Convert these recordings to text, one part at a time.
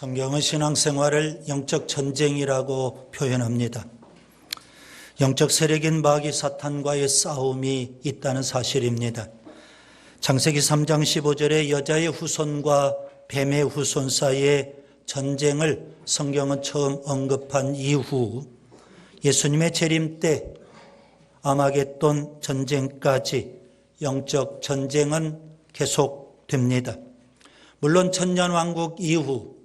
성경은 신앙생활을 영적 전쟁이라고 표현합니다. 영적 세력인 마귀 사탄과의 싸움이 있다는 사실입니다. 창세기 3장 15절에 여자의 후손과 뱀의 후손 사이의 전쟁을 성경은 처음 언급한 이후 예수님의 재림 때 아마겟돈 전쟁까지 영적 전쟁은 계속됩니다. 물론 천년 왕국 이후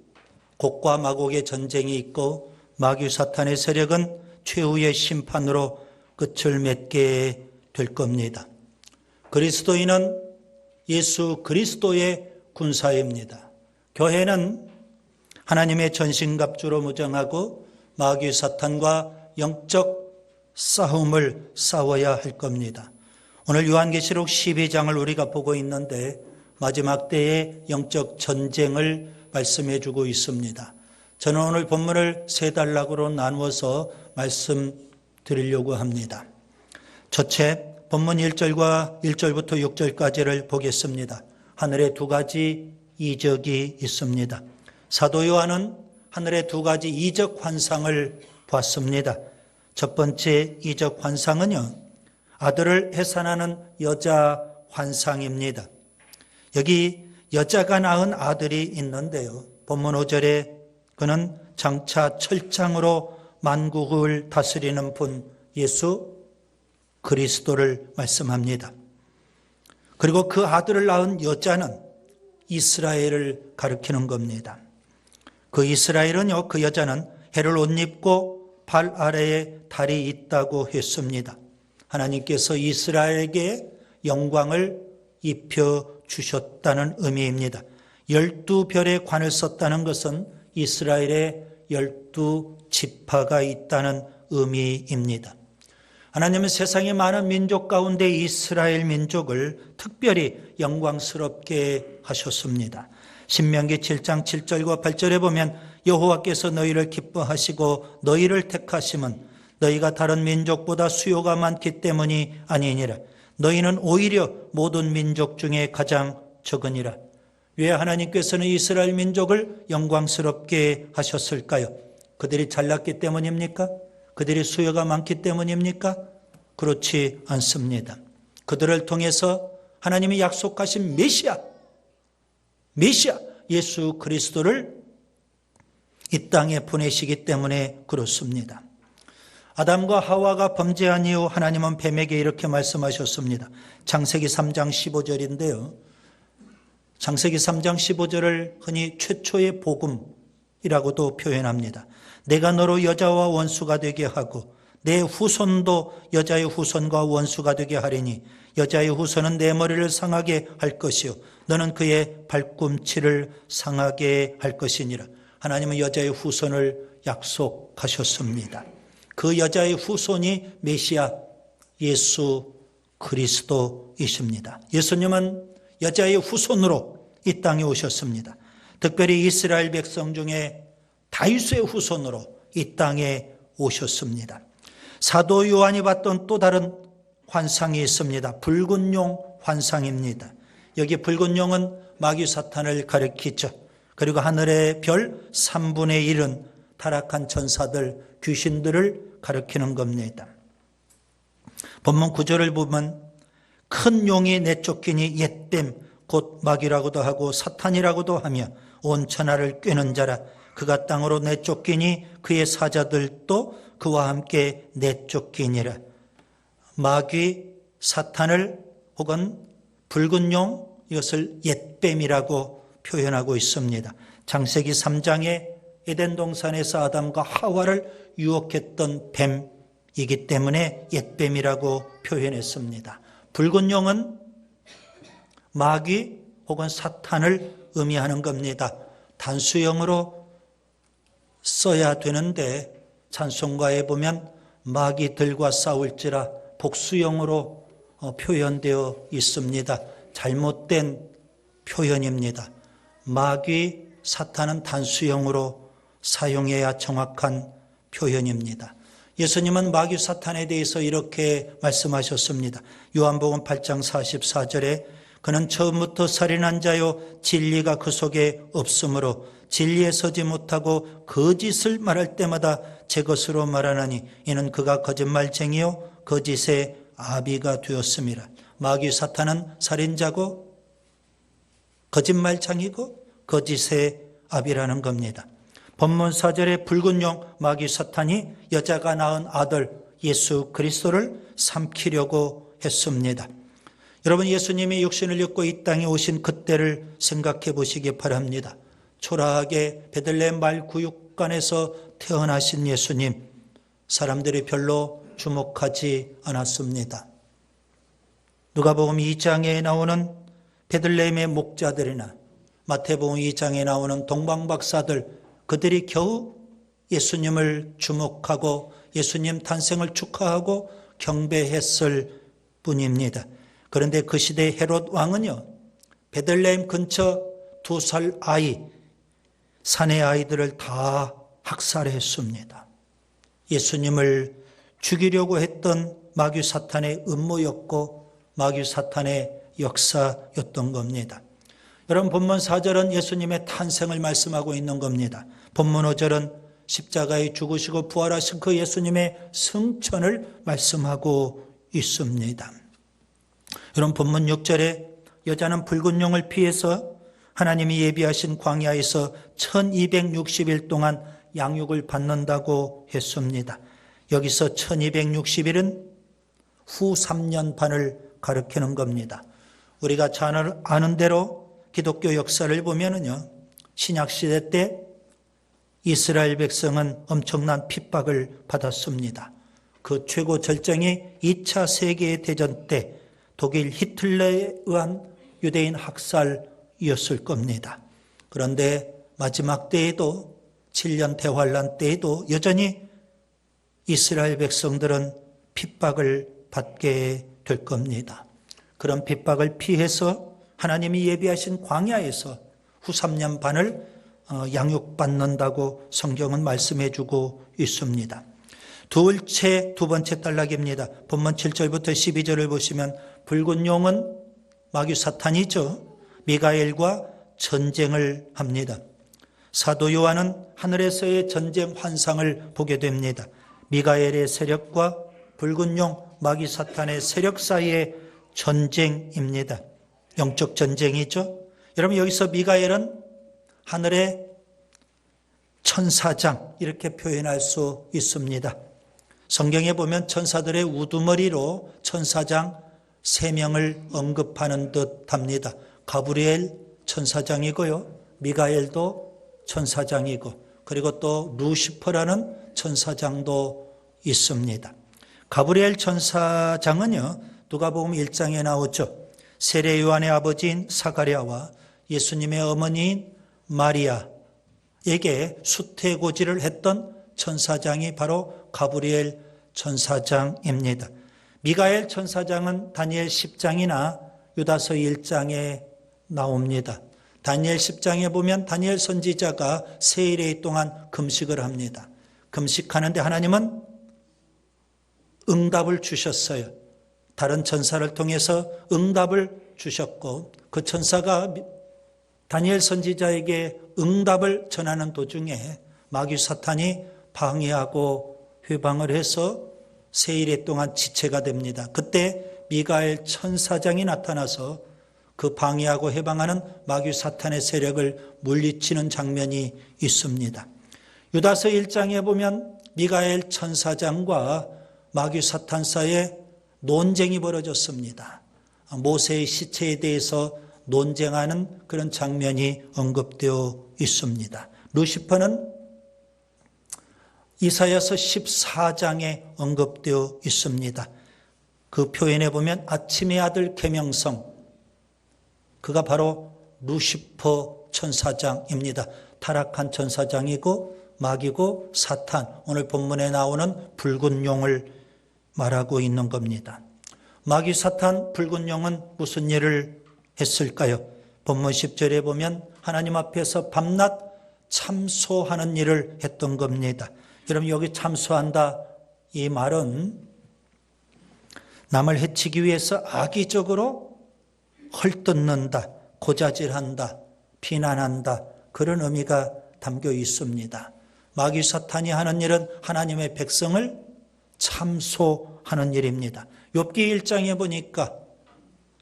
곡과 마곡의 전쟁이 있고 마귀 사탄의 세력은 최후의 심판으로 끝을 맺게 될 겁니다. 그리스도인은 예수 그리스도의 군사입니다. 교회는 하나님의 전신갑주로 무장하고 마귀 사탄과 영적 싸움을 싸워야 할 겁니다. 오늘 요한계시록 12장을 우리가 보고 있는데 마지막 때의 영적 전쟁을 말씀해 주고 있습니다. 저는 오늘 본문을 세 단락으로 나누어서 말씀드리려고 합니다. 첫째, 본문 1절과 1절부터 6절까지를 보겠습니다. 하늘에 두 가지 이적이 있습니다. 사도 요한은 하늘에 두 가지 이적 환상을 봤습니다. 첫 번째 이적 환상은요, 아들을 해산하는 여자 환상입니다. 여기 여자가 낳은 아들이 있는데요. 본문 5절에 그는 장차 철장으로 만국을 다스리는 분 예수 그리스도를 말씀합니다. 그리고 그 아들을 낳은 여자는 이스라엘을 가리키는 겁니다. 그 이스라엘은요, 그 여자는 해를 옷 입고 발 아래에 달이 있다고 했습니다. 하나님께서 이스라엘에게 영광을 입혀 주셨다는 의미입니다. 열두 별의 관을 썼다는 것은 이스라엘에 열두 지파가 있다는 의미입니다. 하나님은 세상의 많은 민족 가운데 이스라엘 민족을 특별히 영광스럽게 하셨습니다. 신명기 7장 7절과 8절에 보면 여호와께서 너희를 기뻐하시고 너희를 택하심은 너희가 다른 민족보다 수요가 많기 때문이 아니니라. 너희는 오히려 모든 민족 중에 가장 적으니라. 왜 하나님께서는 이스라엘 민족을 영광스럽게 하셨을까요? 그들이 잘났기 때문입니까? 그들이 수요가 많기 때문입니까? 그렇지 않습니다. 그들을 통해서 하나님이 약속하신 메시아, 메시아 예수 그리스도를 이 땅에 보내시기 때문에 그렇습니다. 아담과 하와가 범죄한 이후 하나님은 뱀에게 이렇게 말씀하셨습니다. 창세기 3장 15절인데요. 창세기 3장 15절을 흔히 최초의 복음이라고도 표현합니다. 내가 너로 여자와 원수가 되게 하고 내 후손도 여자의 후손과 원수가 되게 하리니 여자의 후손은 내 머리를 상하게 할 것이요 너는 그의 발꿈치를 상하게 할 것이니라. 하나님은 여자의 후손을 약속하셨습니다. 그 여자의 후손이 메시아 예수 그리스도이십니다. 예수님은 여자의 후손으로 이 땅에 오셨습니다. 특별히 이스라엘 백성 중에 다윗의 후손으로 이 땅에 오셨습니다. 사도 요한이 봤던 또 다른 환상이 있습니다. 붉은 용 환상입니다. 여기 붉은 용은 마귀 사탄을 가리키죠. 그리고 하늘의 별 3분의 1은 타락한 천사들, 귀신들을 가리키는 겁니다. 본문 구절을 보면 큰 용이 내쫓기니 옛뱀 곧 마귀라고도 하고 사탄이라고도 하며 온 천하를 꿰는 자라 그가 땅으로 내쫓기니 그의 사자들도 그와 함께 내쫓기니라 마귀 사탄을 혹은 붉은 용 이것을 옛뱀이라고 표현하고 있습니다. 장세기 3장에 에덴 동산에서 아담과 하와를 유혹했던 뱀이기 때문에 옛뱀이라고 표현했습니다. 붉은 용은 마귀 혹은 사탄을 의미하는 겁니다. 단수형으로 써야 되는데 찬송가에 보면 마귀들과 싸울지라 복수형으로 어, 표현되어 있습니다. 잘못된 표현입니다. 마귀, 사탄은 단수형으로 사용해야 정확한 표현입니다. 예수님은 마귀 사탄에 대해서 이렇게 말씀하셨습니다. 요한복음 8장 44절에 그는 처음부터 살인한 자요 진리가 그 속에 없으므로 진리에 서지 못하고 거짓을 말할 때마다 제 것으로 말하나니 이는 그가 거짓말쟁이요 거짓의 아비가 되었습니다. 마귀 사탄은 살인자고 거짓말창이고 거짓의 아비라는 겁니다. 본문 4절에 붉은 용 마귀 사탄이 여자가 낳은 아들 예수 그리스도를 삼키려고 했습니다. 여러분 예수님이 육신을 입고 이 땅에 오신 그때를 생각해 보시기 바랍니다. 초라하게 베들레헴 말 구육간에서 태어나신 예수님 사람들이 별로 주목하지 않았습니다. 누가복음 2장에 나오는 베들레헴의 목자들이나 마태복음 2장에 나오는 동방박사들 그들이 겨우 예수님을 주목하고 예수님 탄생을 축하하고 경배했을 뿐입니다. 그런데 그 시대 헤롯 왕은요, 베들레헴 근처 두 살 아이, 사내 아이들을 다 학살했습니다. 예수님을 죽이려고 했던 마귀 사탄의 음모였고 마귀 사탄의 역사였던 겁니다. 여러분 본문 4절은 예수님의 탄생을 말씀하고 있는 겁니다. 본문 5절은 십자가에 죽으시고 부활하신 그 예수님의 승천을 말씀하고 있습니다. 여러분 본문 6절에 여자는 붉은 용을 피해서 하나님이 예비하신 광야에서 1260일 동안 양육을 받는다고 했습니다. 여기서 1260일은 후 3년 반을 가리키는 겁니다. 우리가 잘 아는 대로 기독교 역사를 보면은요, 신약시대 때 이스라엘 백성은 엄청난 핍박을 받았습니다. 그 최고 절정이 2차 세계대전 때 독일 히틀러에 의한 유대인 학살이었을 겁니다. 그런데 마지막 때에도 7년 대환란 때에도 여전히 이스라엘 백성들은 핍박을 받게 될 겁니다. 그런 핍박을 피해서 하나님이 예비하신 광야에서 후 3년 반을 어, 양육받는다고 성경은 말씀해 주고 있습니다. 둘째, 두 번째 단락입니다. 본문 7절부터 12절을 보시면 붉은 용은 마귀 사탄이죠. 미가엘과 전쟁을 합니다. 사도 요한은 하늘에서의 전쟁 환상을 보게 됩니다. 미가엘의 세력과 붉은 용 마귀 사탄의 세력 사이의 전쟁입니다. 영적 전쟁이죠. 여러분 여기서 미가엘은 하늘의 천사장 이렇게 표현할 수 있습니다. 성경에 보면 천사들의 우두머리로 천사장 세 명을 언급하는 듯 합니다. 가브리엘 천사장이고요. 미가엘도 천사장이고 그리고 또 루시퍼라는 천사장도 있습니다. 가브리엘 천사장은요. 누가복음 1장에 나오죠. 세례 요한의 아버지인 사가랴와 예수님의 어머니인 마리아에게 수태고지를 했던 천사장이 바로 가브리엘 천사장입니다. 미가엘 천사장은 다니엘 10장이나 유다서 1장에 나옵니다. 다니엘 10장에 보면 다니엘 선지자가 세일의 동안 금식을 합니다. 금식하는데 하나님은 응답을 주셨어요. 다른 천사를 통해서 응답을 주셨고 그 천사가 다니엘 선지자에게 응답을 전하는 도중에 마귀 사탄이 방해하고 회방을 해서 세일에 동안 지체가 됩니다. 그때 미가엘 천사장이 나타나서 그 방해하고 해방하는 마귀 사탄의 세력을 물리치는 장면이 있습니다. 유다서 1장에 보면 미가엘 천사장과 마귀 사탄 사이에 논쟁이 벌어졌습니다. 모세의 시체에 대해서 논쟁하는 그런 장면이 언급되어 있습니다. 루시퍼는 이사야서 14장에 언급되어 있습니다. 그 표현에 보면 아침의 아들 계명성 그가 바로 루시퍼 천사장입니다. 타락한 천사장이고 마귀고 사탄 오늘 본문에 나오는 붉은 용을 말하고 있는 겁니다. 마귀 사탄 붉은 용은 무슨 일을 했을까요? 본문 10절에 보면 하나님 앞에서 밤낮 참소하는 일을 했던 겁니다. 여러분 여기 참소한다 이 말은 남을 해치기 위해서 악의적으로 헐뜯는다, 고자질한다, 비난한다 그런 의미가 담겨 있습니다. 마귀 사탄이 하는 일은 하나님의 백성을 참소하는 일입니다. 욥기 1장에 보니까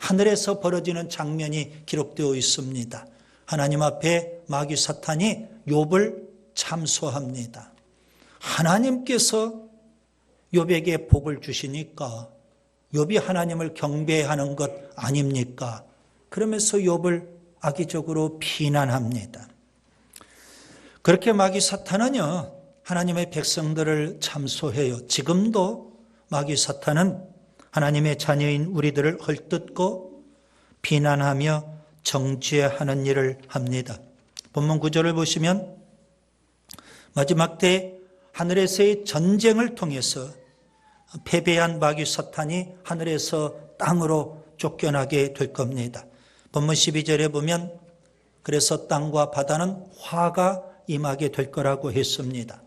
하늘에서 벌어지는 장면이 기록되어 있습니다. 하나님 앞에 마귀 사탄이 욥을 참소합니다. 하나님께서 욥에게 복을 주시니까 욥이 하나님을 경배하는 것 아닙니까? 그러면서 욥을 악의적으로 비난합니다. 그렇게 마귀 사탄은요, 하나님의 백성들을 참소해요. 지금도 마귀 사탄은 하나님의 자녀인 우리들을 헐뜯고 비난하며 정죄하는 일을 합니다. 본문 구절을 보시면 마지막 때 하늘에서의 전쟁을 통해서 패배한 마귀 사탄이 하늘에서 땅으로 쫓겨나게 될 겁니다. 본문 12절에 보면 그래서 땅과 바다는 화가 임하게 될 거라고 했습니다.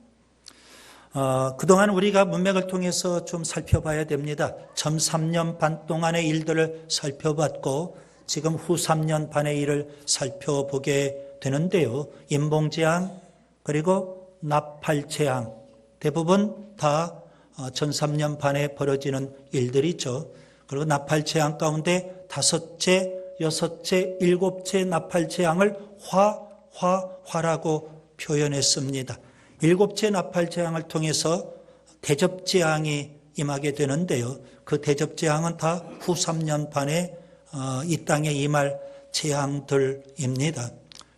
어, 그동안 우리가 문맥을 통해서 좀 살펴봐야 됩니다. 전 3년 반 동안의 일들을 살펴봤고 지금 후 3년 반의 일을 살펴보게 되는데요. 인봉재앙 그리고 나팔재앙 대부분 다 전 3년 반에 벌어지는 일들이죠. 그리고 나팔재앙 가운데 다섯째, 여섯째, 일곱째 나팔재앙을 화, 화, 화라고 표현했습니다. 일곱째 나팔 재앙을 통해서 대접 재앙이 임하게 되는데요. 그 대접 재앙은 다 후 3년 반에 어, 이 땅에 임할 재앙들입니다.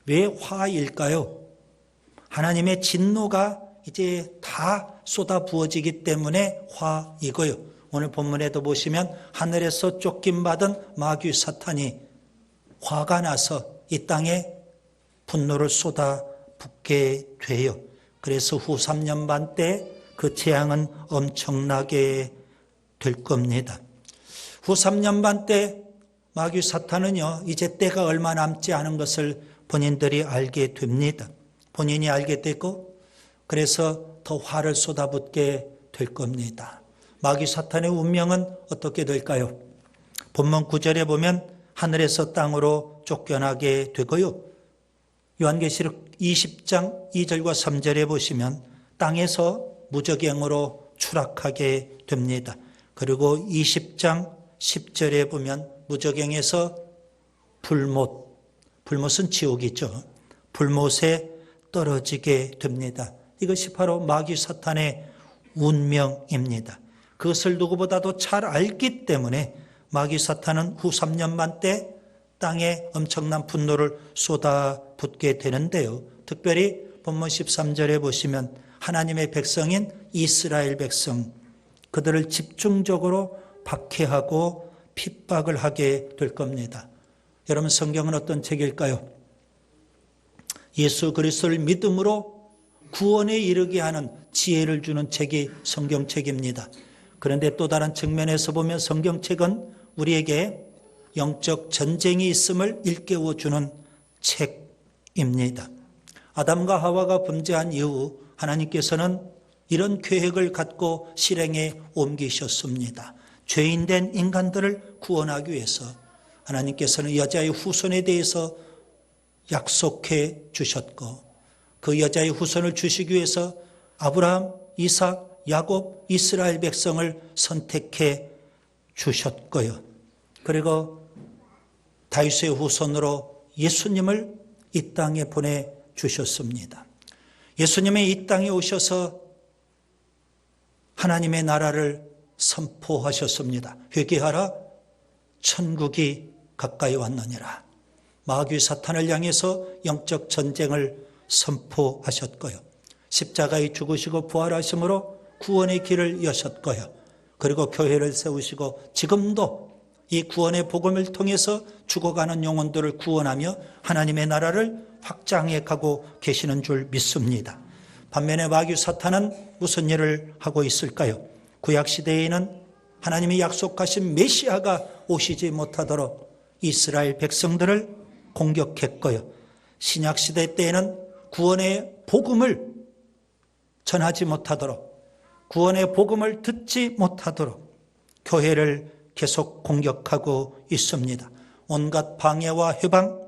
왜 화일까요? 하나님의 진노가 이제 다 쏟아 부어지기 때문에 화이고요. 오늘 본문에도 보시면 하늘에서 쫓김 받은 마귀 사탄이 화가 나서 이 땅에 분노를 쏟아 붓게 돼요. 그래서 후 3년 반 때 그 재앙은 엄청나게 될 겁니다. 후 3년 반 때 마귀 사탄은요, 이제 때가 얼마 남지 않은 것을 본인들이 알게 됩니다. 본인이 알게 되고, 그래서 더 화를 쏟아붓게 될 겁니다. 마귀 사탄의 운명은 어떻게 될까요? 본문 9절에 보면 하늘에서 땅으로 쫓겨나게 되고요. 요한계시록 20장 2절과 3절에 보시면 땅에서 무적행으로 추락하게 됩니다. 그리고 20장 10절에 보면 무적행에서 불못, 불못은 지옥이죠. 불못에 떨어지게 됩니다. 이것이 바로 마귀 사탄의 운명입니다. 그것을 누구보다도 잘 알기 때문에 마귀 사탄은 후 3년만 때 땅에 엄청난 분노를 쏟아붓게 되는데요. 특별히 본문 13절에 보시면 하나님의 백성인 이스라엘 백성 그들을 집중적으로 박해하고 핍박을 하게 될 겁니다. 여러분 성경은 어떤 책일까요? 예수 그리스도를 믿음으로 구원에 이르게 하는 지혜를 주는 책이 성경책입니다. 그런데 또 다른 측면에서 보면 성경책은 우리에게 영적 전쟁이 있음을 일깨워 주는 책입니다. 아담과 하와가 범죄한 이후 하나님께서는 이런 계획을 갖고 실행에 옮기셨습니다. 죄인된 인간들을 구원하기 위해서 하나님께서는 여자의 후손에 대해서 약속해 주셨고 그 여자의 후손을 주시기 위해서 아브라함, 이삭, 야곱, 이스라엘 백성을 선택해 주셨고요. 그리고 다윗의 후손으로 예수님을 이 땅에 보내 주셨습니다. 예수님이 이 땅에 오셔서 하나님의 나라를 선포하셨습니다. 회개하라 천국이 가까이 왔느니라. 마귀 사탄을 향해서 영적 전쟁을 선포하셨고요. 십자가에 죽으시고 부활하심으로 구원의 길을 여셨고요. 그리고 교회를 세우시고 지금도 이 구원의 복음을 통해서 죽어가는 영혼들을 구원하며 하나님의 나라를 확장해 가고 계시는 줄 믿습니다. 반면에 마귀 사탄은 무슨 일을 하고 있을까요? 구약 시대에는 하나님이 약속하신 메시아가 오시지 못하도록 이스라엘 백성들을 공격했고요. 신약 시대 때에는 구원의 복음을 전하지 못하도록 구원의 복음을 듣지 못하도록 교회를 계속 공격하고 있습니다. 온갖 방해와 해방,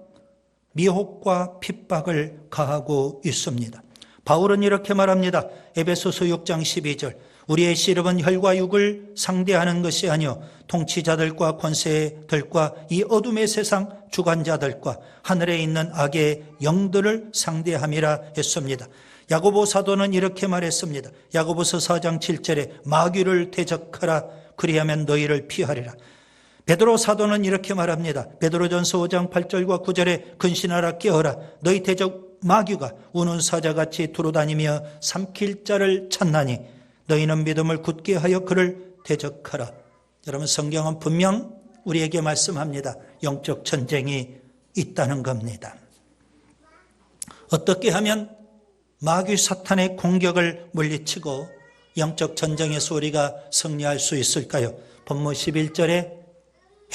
미혹과 핍박을 가하고 있습니다. 바울은 이렇게 말합니다. 에베소서 6장 12절. 우리의 씨름은 혈과 육을 상대하는 것이 아니요 통치자들과 권세들과 이 어둠의 세상 주관자들과 하늘에 있는 악의 영들을 상대함이라 했습니다. 야고보 사도는 이렇게 말했습니다. 야고보서 4장 7절에 마귀를 대적하라 그리하면 너희를 피하리라. 베드로 사도는 이렇게 말합니다. 베드로전서 5장 8절과 9절에 근신하라 깨어라 너희 대적 마귀가 우는 사자같이 두루다니며 삼킬 자를 찾나니 너희는 믿음을 굳게 하여 그를 대적하라. 여러분 성경은 분명 우리에게 말씀합니다. 영적 전쟁이 있다는 겁니다. 어떻게 하면 마귀 사탄의 공격을 물리치고 영적 전쟁에서 우리가 승리할 수 있을까요? 본문 11절에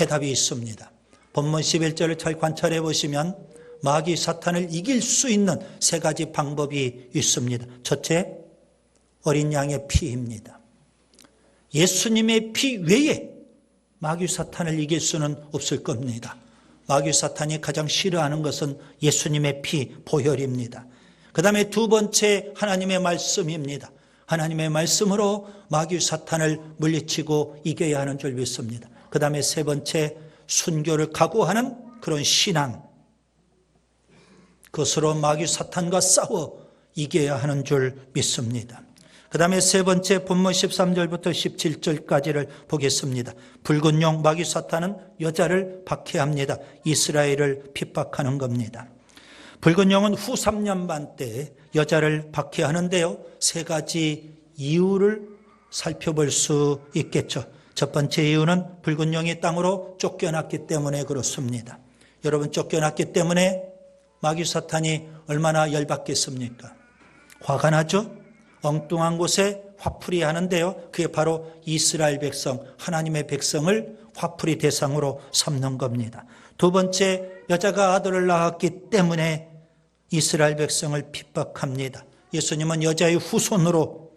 해답이 있습니다. 본문 11절을 잘 관찰해 보시면 마귀 사탄을 이길 수 있는 세 가지 방법이 있습니다. 첫째, 어린 양의 피입니다. 예수님의 피 외에 마귀 사탄을 이길 수는 없을 겁니다. 마귀 사탄이 가장 싫어하는 것은 예수님의 피 보혈입니다. 그 다음에 두 번째 하나님의 말씀입니다. 하나님의 말씀으로 마귀 사탄을 물리치고 이겨야 하는 줄 믿습니다. 그 다음에 세 번째 순교를 각오하는 그런 신앙. 그것으로 마귀 사탄과 싸워 이겨야 하는 줄 믿습니다. 그 다음에 세 번째 본문 13절부터 17절까지를 보겠습니다. 붉은 용 마귀 사탄은 여자를 박해합니다. 이스라엘을 핍박하는 겁니다. 붉은 용은 후 3년 반 때 여자를 박해하는데요. 세 가지 이유를 살펴볼 수 있겠죠. 첫 번째 이유는 붉은 용이 땅으로 쫓겨났기 때문에 그렇습니다. 여러분 쫓겨났기 때문에 마귀 사탄이 얼마나 열받겠습니까? 화가 나죠? 엉뚱한 곳에 화풀이 하는데요. 그게 바로 이스라엘 백성, 하나님의 백성을 화풀이 대상으로 삼는 겁니다. 두 번째, 여자가 아들을 낳았기 때문에 이스라엘 백성을 핍박합니다. 예수님은 여자의 후손으로,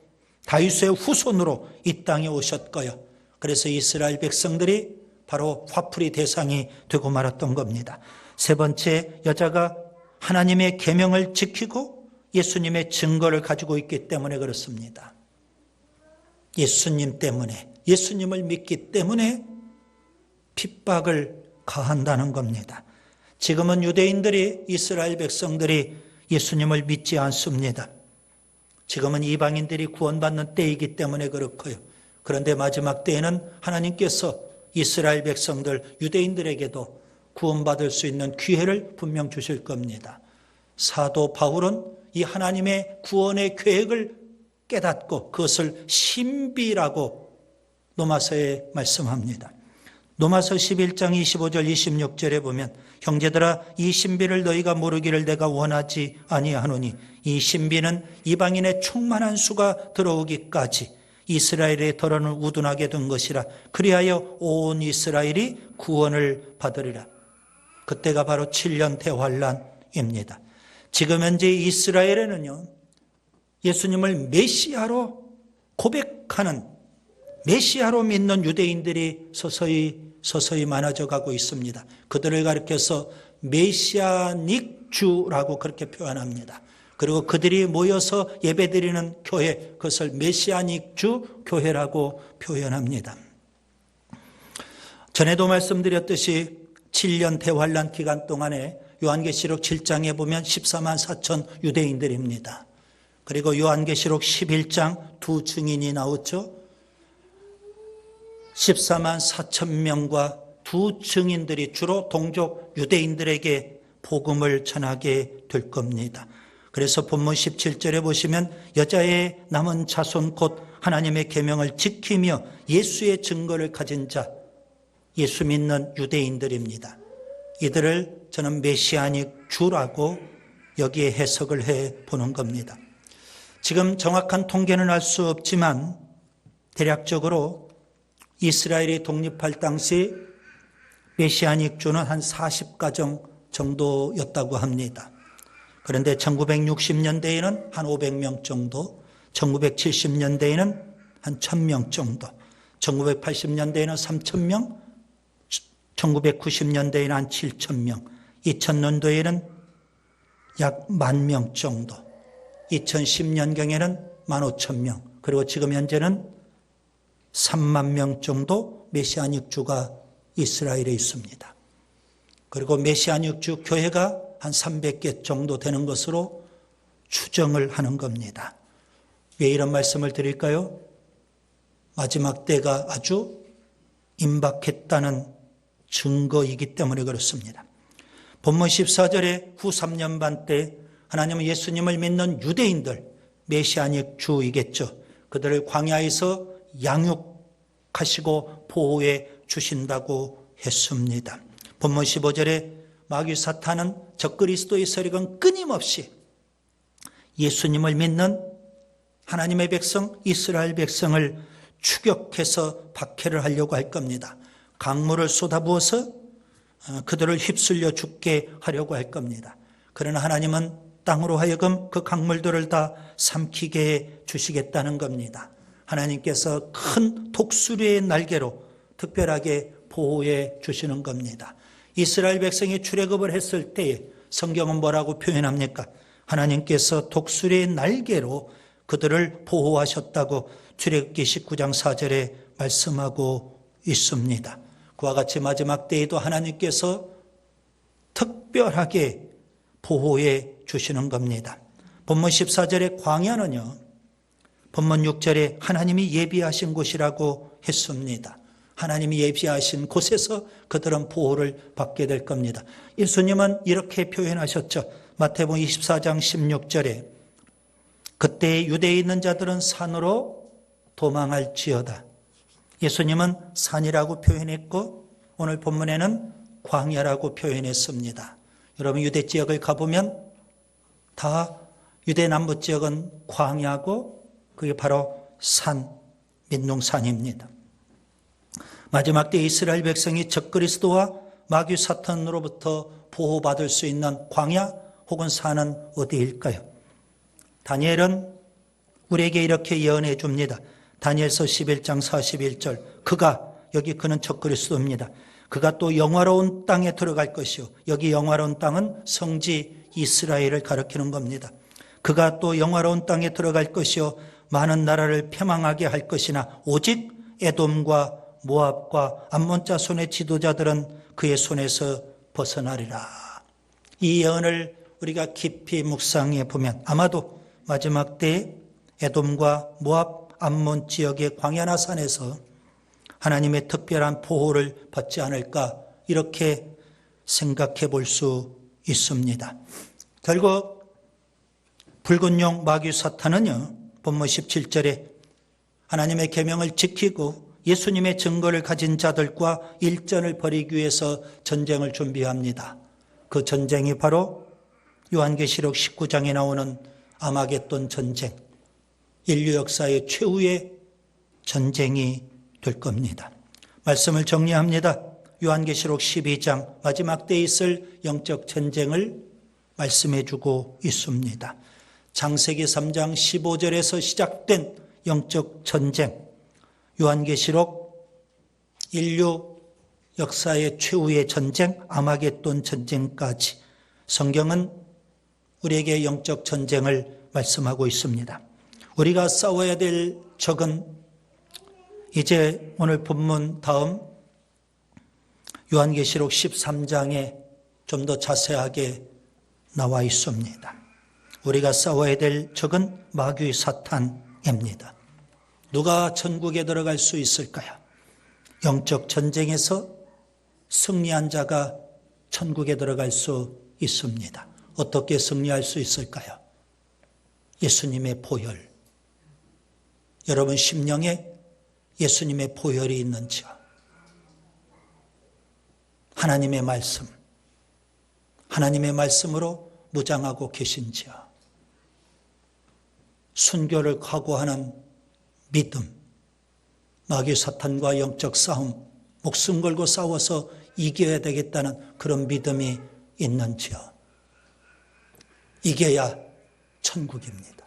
다윗의 후손으로 이 땅에 오셨고요. 그래서 이스라엘 백성들이 바로 화풀이 대상이 되고 말았던 겁니다. 세 번째, 여자가 하나님의 계명을 지키고 예수님의 증거를 가지고 있기 때문에 그렇습니다. 예수님 때문에, 예수님을 믿기 때문에 핍박을 가한다는 겁니다. 지금은 유대인들이, 이스라엘 백성들이 예수님을 믿지 않습니다. 지금은 이방인들이 구원받는 때이기 때문에 그렇고요. 그런데 마지막 때에는 하나님께서 이스라엘 백성들, 유대인들에게도 구원받을 수 있는 기회를 분명 주실 겁니다. 사도 바울은 이 하나님의 구원의 계획을 깨닫고 그것을 신비라고 노마서에 말씀합니다. 노마서 11장 25절 26절에 보면 형제들아 이 신비를 너희가 모르기를 내가 원하지 아니하노니 이 신비는 이방인의 충만한 수가 들어오기까지 이스라엘의 덜어는 우둔하게 된 것이라 그리하여 온 이스라엘이 구원을 받으리라. 그때가 바로 7년 대환란입니다. 지금 현재 이스라엘에는요, 예수님을 메시아로 고백하는 메시아로 믿는 유대인들이 서서히 서서히 많아져 가고 있습니다. 그들을 가리켜서 메시아닉 주라고 그렇게 표현합니다. 그리고 그들이 모여서 예배드리는 교회, 그것을 메시아닉 주 교회라고 표현합니다. 전에도 말씀드렸듯이 7년 대환란 기간 동안에 요한계시록 7장에 보면 14만 4천 유대인들입니다. 그리고 요한계시록 11장 두 증인이 나오죠. 14만 4천 명과 두 증인들이 주로 동족 유대인들에게 복음을 전하게 될 겁니다. 그래서 본문 17절에 보시면 여자의 남은 자손 곧 하나님의 계명을 지키며 예수의 증거를 가진 자 예수 믿는 유대인들입니다. 이들을 저는 메시아닉 주라고 여기에 해석을 해 보는 겁니다. 지금 정확한 통계는 알 수 없지만 대략적으로 이스라엘이 독립할 당시 메시아닉 주는 한 40가정 정도였다고 합니다. 그런데 1960년대에는 한 500명 정도, 1970년대에는 한 1000명 정도, 1980년대에는 3000명, 1990년대에는 한 7천 명, 2000년도에는 약만명 정도, 2010년경에는 만 오천 명, 그리고 지금 현재는 3만 명 정도 메시아닉 주가 이스라엘에 있습니다. 그리고 메시아닉 주 교회가 한 300개 정도 되는 것으로 추정을 하는 겁니다. 왜 이런 말씀을 드릴까요? 마지막 때가 아주 임박했다는 증거이기 때문에 그렇습니다. 본문 14절에 후 3년 반 때 하나님은 예수님을 믿는 유대인들, 메시아닉 주이겠죠. 그들을 광야에서 양육하시고 보호해 주신다고 했습니다. 본문 15절에 마귀 사탄은 적그리스도의 세력은 끊임없이 예수님을 믿는 하나님의 백성, 이스라엘 백성을 추격해서 박해를 하려고 할 겁니다. 강물을 쏟아부어서 어, 그들을 휩쓸려 죽게 하려고 할 겁니다. 그러나 하나님은 땅으로 하여금 그 강물들을 다 삼키게 해 주시겠다는 겁니다. 하나님께서 큰 독수리의 날개로 특별하게 보호해 주시는 겁니다. 이스라엘 백성이 출애굽을 했을 때에 성경은 뭐라고 표현합니까? 하나님께서 독수리의 날개로 그들을 보호하셨다고 출애굽기 19장 4절에 말씀하고 있습니다. 그와 같이 마지막 때에도 하나님께서 특별하게 보호해 주시는 겁니다. 본문 14절의 광야는요. 본문 6절에 하나님이 예비하신 곳이라고 했습니다. 하나님이 예비하신 곳에서 그들은 보호를 받게 될 겁니다. 예수님은 이렇게 표현하셨죠. 마태복음 24장 16절에 그때 유대에 있는 자들은 산으로 도망할지어다. 예수님은 산이라고 표현했고 오늘 본문에는 광야라고 표현했습니다. 여러분 유대 지역을 가보면 다 유대 남부 지역은 광야고 그게 바로 산, 민농산입니다. 마지막 때 이스라엘 백성이 적그리스도와 마귀 사탄으로부터 보호받을 수 있는 광야 혹은 산은 어디일까요? 다니엘은 우리에게 이렇게 예언해 줍니다. 다니엘서 11장 41절. 그가 여기 그는 적그리스도입니다. 그가 또 영화로운 땅에 들어갈 것이요. 여기 영화로운 땅은 성지 이스라엘을 가리키는 겁니다. 그가 또 영화로운 땅에 들어갈 것이요. 많은 나라를 폐망하게 할 것이나 오직 에돔과 모압과 암몬 자손의 지도자들은 그의 손에서 벗어나리라. 이 예언을 우리가 깊이 묵상해 보면 아마도 마지막 때에 에돔과 모압, 암몬 지역의 광야나 산에서 하나님의 특별한 보호를 받지 않을까 이렇게 생각해 볼 수 있습니다. 결국 붉은 용 마귀 사탄은요. 본문 17절에 하나님의 계명을 지키고 예수님의 증거를 가진 자들과 일전을 벌이기 위해서 전쟁을 준비합니다. 그 전쟁이 바로 요한계시록 19장에 나오는 아마겟돈 전쟁, 인류 역사의 최후의 전쟁이 될 겁니다. 말씀을 정리합니다. 요한계시록 12장 마지막 때에 있을 영적 전쟁을 말씀해 주고 있습니다. 장세기 3장 15절에서 시작된 영적 전쟁, 요한계시록 인류 역사의 최후의 전쟁, 아마겟돈 전쟁까지 성경은 우리에게 영적 전쟁을 말씀하고 있습니다. 우리가 싸워야 될 적은 이제 오늘 본문 다음 요한계시록 13장에 좀 더 자세하게 나와 있습니다. 우리가 싸워야 될 적은 마귀 사탄입니다. 누가 천국에 들어갈 수 있을까요? 영적 전쟁에서 승리한 자가 천국에 들어갈 수 있습니다. 어떻게 승리할 수 있을까요? 예수님의 보혈. 여러분 심령에 예수님의 보혈이 있는지요? 하나님의 말씀. 하나님의 말씀으로 무장하고 계신지요? 순교를 각오하는 믿음, 마귀 사탄과 영적 싸움, 목숨 걸고 싸워서 이겨야 되겠다는 그런 믿음이 있는지요. 이겨야 천국입니다.